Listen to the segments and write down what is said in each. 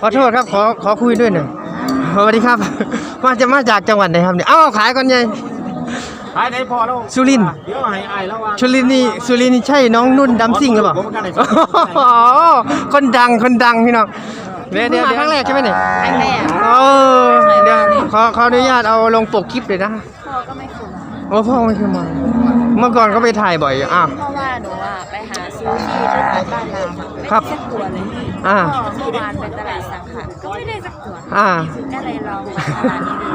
ขอโทษครับขอขอคุยด้วยหน่อยสวัสดีครับ มาจะมาจากจังหวัดไหนครับเนี่ยเอ้าขายก่อนยัยขายไหนพอแล้วสุรินทร์ เดี๋ยวให้อายแล้วว่าสุรินทร์นี่สุรินทร์นี่ใช่น้องนุ่นดำซิ่งหรือเปล่าผมกันไหนอ๋อคนดังคนดังพี่น้องเดี๋ยวเดี๋ยวครั้งแรกใช่ไหมเนี่ยครั้งแรก เออเดี๋ยวขอขออนุญาตเอาลงปกคลิปเลยนะพ่อก็ไม่คุ้นโอ้พ่อไม่เคยมาเมื่อก่อนก็ไปถ่ายบ่อยอยู่อ้าวเพราะว่าหนูอะไปหา ซื้อที่ที่ตลาดบ้านเราไม่ครับ ได้สักตัวเลยอ่า ก็เมื่อวานไปตลาดสังขารก็ไม่ได้สักตัวอ่า ก็เลยลองมาตลาดนี้ดู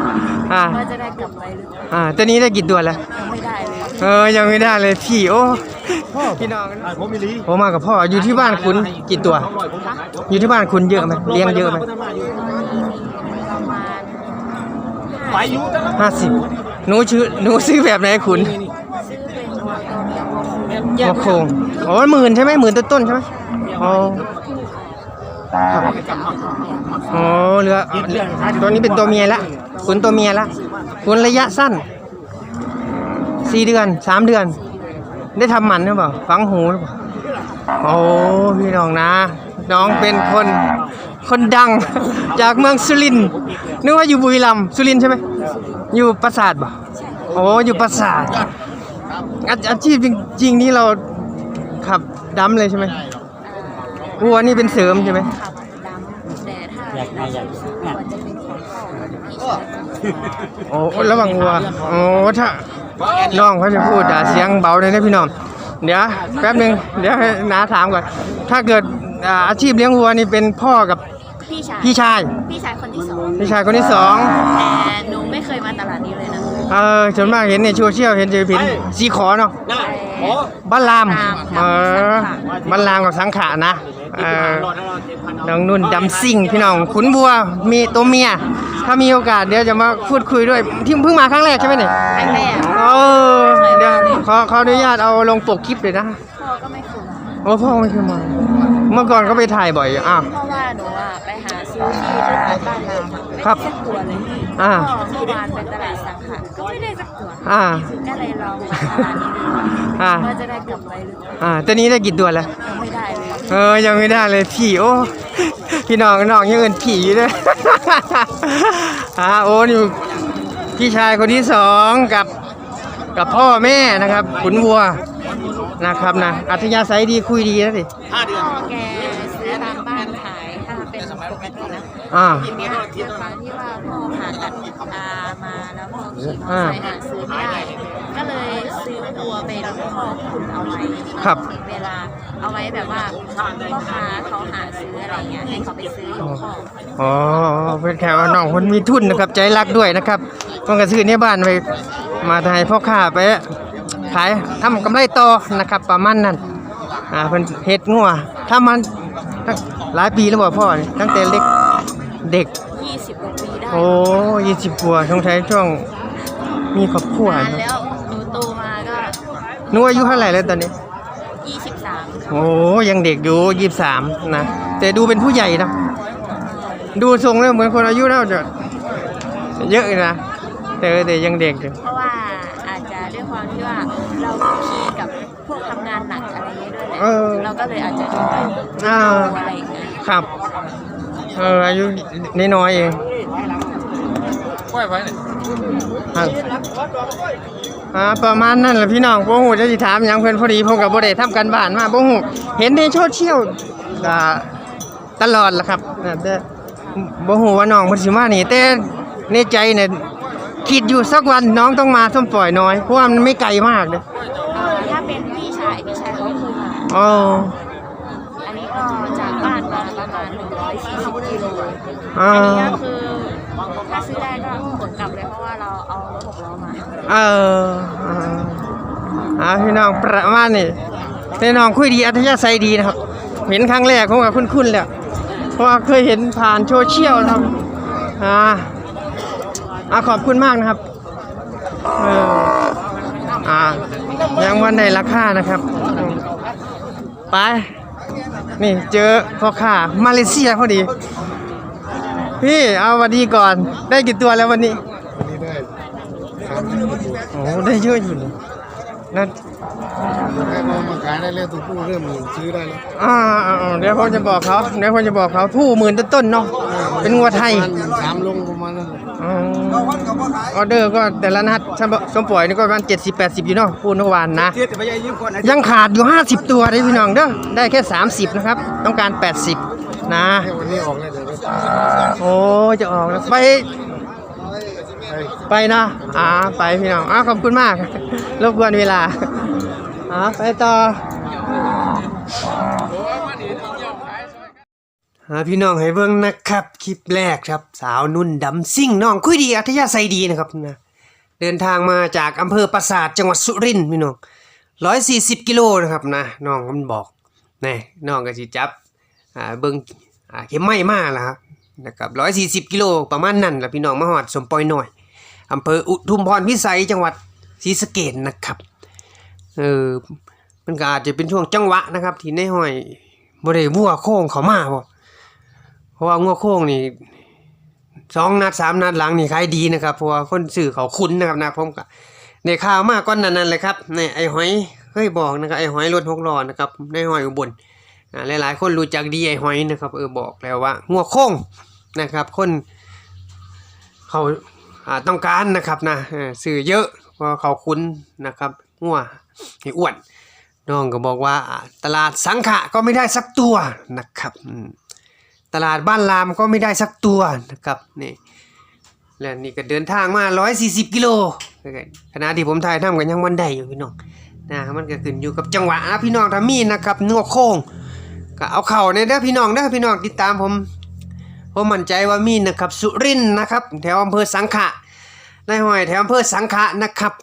อ่า ว่าจะได้กลับไปหรือเปล่าอ่า ตัวนี้ได้กี่ตัวแล้ว ยังไม่ได้เลย เออ ยังไม่ได้เลยพี่โอ้พี่น้องอ่าผมมีลีผมมากับพ่อ อยู่ที่บ้านคุณกี่ตัวสองร้อยผมขายผมอยู่ที่บ้านคุณเยอะไหมเลี้ยงเยอะไหมตอนนี้มีประมาณไปอยู่แต่ละห้าสิบหนูชื่อหนูซื้อแบบไหนคุณซื้อเป็นตัวเมี ยวัวโคแยมกโคงอ๋อหมื่นใช่ไหมหมื่นต้นๆใช่ไหมอ๋อครับอ๋อเหลือตัวนี้เป็นตัวเมียละคุณตัวเมียละคุณระยะสั้นสี่เดือนสามเดือน ได้ทำหมันหรือเปล่าฟังหูหรือเปล่าโอ้พี่น้องนะ น้องเป็นคนคนดัง จากเมืองสุรินทร์นึกว่าอยู่บุรีรัมย์สุรินทร์ใช่ไหมอยู่ปราสาทบ่โอ้อยู่ปราสาท อาชีพจริงๆนี่เราขับดำเลยใช่ไหมวัวนี่เป็นเสริมใช่ไหมขับดำแต่ถ้าเราซื้อวัวจะเป็นของพ่อพี่ชายโอ้ระวังวัวโอ้ถ้าน้องเขาจะพูดอะเสียงเบาเลยนะพี่น้องเดี๋ยวแป๊บหนึ่งเดี๋ยวให้น้าถามก่อนถ้าเกิดอ่าอาชีพเลี้ยงวัวนี่เป็นพ่อกับพี่ชายพี่ชายพี่ชายคนที่สองพี่ชายคนที่สองแต่หนูไม่เคยมาตลาดนี้เลยนะ เออส่วนมากเห็นในโซเชียลเห็นเจอพินสีขอเนาะได้โอ้บ้านรามรามเออบ้านรามกับสังขะนะเออรอดแล้วเจ็ดพันน้องนุ่นดำซิ่งพี่น้องขุนบัวมีตัวเมีย ถ้ามีโอกาสเดี๋ยวจะมาพูดคุยด้วยที่เพิ่งมาครั้งแรกใช่ไหมเนี่ยครั้งแรกเออเดี๋ยวขอขออนุญาตเอาลงปกคลิปเลยนะพ่อก็ไม่คุ้นโอ้พ่อไม่เคยมา เมื่อก่อนก็ไปถ่ายบ่อยอยู่อ้าว เพราะว่าหนูอะไปหาซื้อที่ที่ตลาดบ้านเราไม่ครับได้สักตัวเลยอ่า ก็เมื่อวานไปตลาดสังขารก็ไม่ได้สักตัวอ่า ก็เลยลองมาตลาดนี้ดูอ่า ว่าจะได้กลับไปหรือเปล่าอ่าตัวนี้ได้กี่ตัวแล้ว ยังไม่ได้เลยเออ ยังไม่ได้เลยพี่โอ้ พี่น้องน้องยังเอินผีอยู่เลย อ่าโอ้นี่พี่ชายคนที่สองกับกับพ่อแม่นะครับขุนวัว นะครับนะ อัธยาศัยดีคุยดีนะสิห้าเดือนพ่อแกซื้อตามบ้านขายถ้าเป็นปกตินะอ่าทีเนี้ยด้วยความที่ว่าพ่อผ่าตัดตามาแล้วพ่อขี่มอเตอร์ไซค์หาซื้อไม่ได้ก็เลยซื้อวัวเป็นพ่อขุนเอาไว้ครับเวลาเอาไว้แบบว่าพ่อค้าเขาหาซื้ออะไรเงี้ยให้เขาไปซื้อของพ่ออ๋อเป็นแค่ว่าน้องคนมีทุนนะครับใจรักด้วยนะครับต้องกระซื้อเนี่ยบ้านไปมาไทยพ่อค้าไป ขายทำกำไรต่อนะครับประมาณนั้นอ่าเป็นเฮ็ดงัวถ้ามันตั้งหลายปีแล้วบ่พ่อนี่ตั้งแต่เล็กเด็ก20กว่าปีได้โอ้ยี่สิบกว่าสงสัยช่วงมีครอบครัวนานเนอะแล้วหนูโตมาก็หนูอายุเท่าไหร่แล้วตอนนี้23โอ้ยังเด็กอยู่ยี่สามนะแต่ดูเป็นผู้ใหญ่นะดูทรงแล้วเหมือนคนอายุแล้วจะเยอะนะแต่แต่ยังเด็กอยู่เพราะว่าอา เงี้ยด้วยแหละเออ เราก็เลยอาจจะดูแบบอ่า อะไรอย่างเงี้ยครับ เออ อายุน้อยๆเองค่อยไปครับอ่าประมาณนั้นแหละพี่น้องบ่ฮู้จะสิถามหยังเพิ่นพอดีผมก็บ่ได้ทำกันบ้านมาบ่ฮู้เห็นในโซเชียลอ่าตลอดล่ะครับแต่บ่ฮู้ว่าน้องเพิ่นสิมานี่แต่ในใจเนี่ยคิดอยู่สักวันน้องต้องมาส้มปล่อยน้อยเพราะว่ามันไม่ไกลมากเลยเอ่อถ้าเป็นพี่ชายพี่ชายเขาเคยมา อ๋ออันนี้ก็จากบ้านมาประมาณ140กิโลอ่าอันนี้ก็คือถ้าซื้อได้ก็ขนกลับเลยเพราะว่าเราเอารถหกล้อมาเอออ่าอ่าพี่น้องประมาณนี้พี่น้องคุยดีอัธยาศัยดีนะครับ เห็นครั้งแรกผมก็คุ้นๆแล้วเพราะว่าเคยเห็นผ่านโซเชียลนะครับอ่าอ่าขอบคุณมากนะครับเอออ่ายังวันในราคานะครับอืม ไป นี่เจอพ่อค้ามาเลเซียพอดี พี่เอาวันดีก่อน ได้กี่ตัวแล้ววันนี้ โอ้ได้เยอะอยู่นี่นั่น ให้มอมาขายได้แล้วตัวผู้เริ่มซื้อได้แล้วอ่าเดี๋ยวผมจะบอกเขาเดี๋ยวผมจะบอกเขาผู้หมื่นต้นๆเนาะเป็นงัวไทยประมาณสามลงประมาณนั้นแหละอ๋อออเดอร์ก็แต่ละนัดสมสมปล่อยนี่ก็ประมาณ70 80อยู่เนาะพูดเมื่อวานนะ ยังขาดอยู่50ตัวเลยพี่น้องเด้อได้แค่30นะครับ ต้องการ80นะแค่วันนี้ออกแล้วเดี๋ยวโอ้จะออกแล้วไปไปนะ อ่า ไปพี่น้องอ่าขอบคุณมาก รบกวนเวลา อ่าไปต่ออ่าพี่น้องให้เบิ่งนะครับ คลิปแรกครับ สาวนุ่นดำซิ่งน้องคุยดีอัธยาศัยดีนะครับนะเดินทางมาจากอำเภอปราสาทจังหวัดสุรินทร์พี่น้องร้อยสี่สิบกิโลนะครับนะน้องมันบอกนี่น้องก็สิจับอ่าเบิ่งอ่าเข็มไม้มาแล้วครับนะครับร้อยสี่สิบกิโลประมาณนั้นแหละพี่น้องมาหอดสมปอยหน่อยอำเภออุทุมพรพิสัยจังหวัดศรีสะเกษนะครับ เออมันก็อาจจะเป็นช่วงจังหวะนะครับ ที่ในห้อยบริวัวโค้งเขามาบ่เพราะว่างัวโค้งนี่สองนัดสามนัดหลังนี่ขายดีนะครับเพราะว่าคนสื่อเขาคุ้นนะครับนะผมก็ในข่าวมากก้อนนั้นๆเลยครับในไอ้หอยเคยบอกนะครับไอ้หอยรถหกล้อนะครับในหอยอุบลอ่าหลายๆ คนรู้จักดีไอ้หอยนะครับเออบอกแล้วว่างัวโค้งนะครับ คนเขาอ่าต้องการนะครับนะสื่อเยอะเพราะเขาคุ้นนะครับงัว ไอ้อ้วน น้องก็บอกว่าตลาดสังขะก็ไม่ได้สักตัวนะครับ ตลาดบ้านรามก็ไม่ได้สักตัวนะครับนี่และนี่ก็เดินทางมา 140 กิโลขณะที่ผมถ่ายทำกันยังวันใดอยู่พี่น้องนะมันก็ขึ้นอยู่กับจังหวะนะพี่น้องถ้ามีนะครับนัวโค้งก็เอาเข่าเนี่ยเด้พี่น้องเด้พี่น้องติดตามผมผมมั่นใจว่ามีนะครับสุรินนะครับ แถวอำเภอสังขะในห้อยแถวอำเภอสังขะนะครับ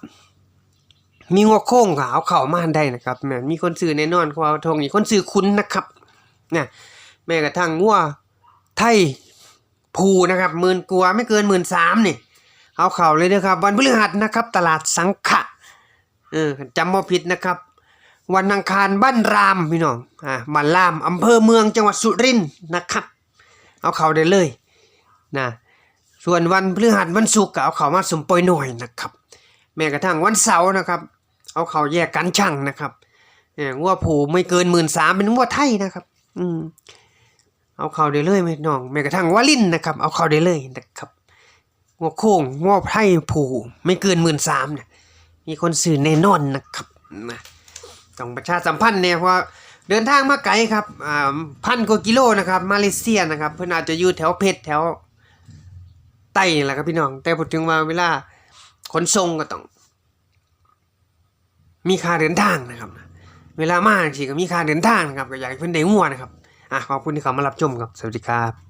มีงัวโค้งก็เอาเข้ามาได้นะครับแม่มีคนซื้อแน่นอนเพราะว่าทงนี้คนซื้อคุ้นนะครับนะแม้กระทั่งงัวไทยภูนะครับหมื่นกว่าไม่เกินหมื่นสามนี่เอาเข่าเลยนะครับวันพฤหัสนะครับ ตลาดสังขะเออจำบ่ผิดนะครับ วันอังคารบ้านรามพี่น้องอ่าบ้านรามอำเภอเมืองจังหวัดสุรินทร์นะครับ เอาเข่าได้เลยนะส่วนวันพฤหัสวันศุกร์ก็เอาเข่ามาสมปอยหน่อยนะครับ แม้กระทั่งวันเสาร์นะครับ เอาเขาแยกกันช่างนะครับเนี่ยงัวผูไม่เกินหมื่นสามเป็นงัวไทยนะครับ อืม เอาเขาได้เลยไหมน้องแม้กระทั่งวาลินนะครับ เอาเขาได้เลยนะครับงัวโค้งงัวไทยผูไม่เกินหมื่นสามเนี่ยมีคนซื้อแน่นอนนะครับนะต้องประชาสัมพันธ์เนี่ยเพราะเดินทางมาไกลครับอ่าพันกว่ากิโลนะครับ มาเลเซียนะครับ เพื่อนอาจจะอยู่แถวเพชรแถวใต้นี่แหละครับพี่น้อง แต่พูดถึงว่าเวลาขนส่งก็ต้อง มีค่าเดินทางนะครับ เวลามาสิก็มีค่าเดินทางนะครับก็อยากให้เพื่อนได้งัวนะครับอะขอบคุณที่เขามารับชมครับสวัสดีครับ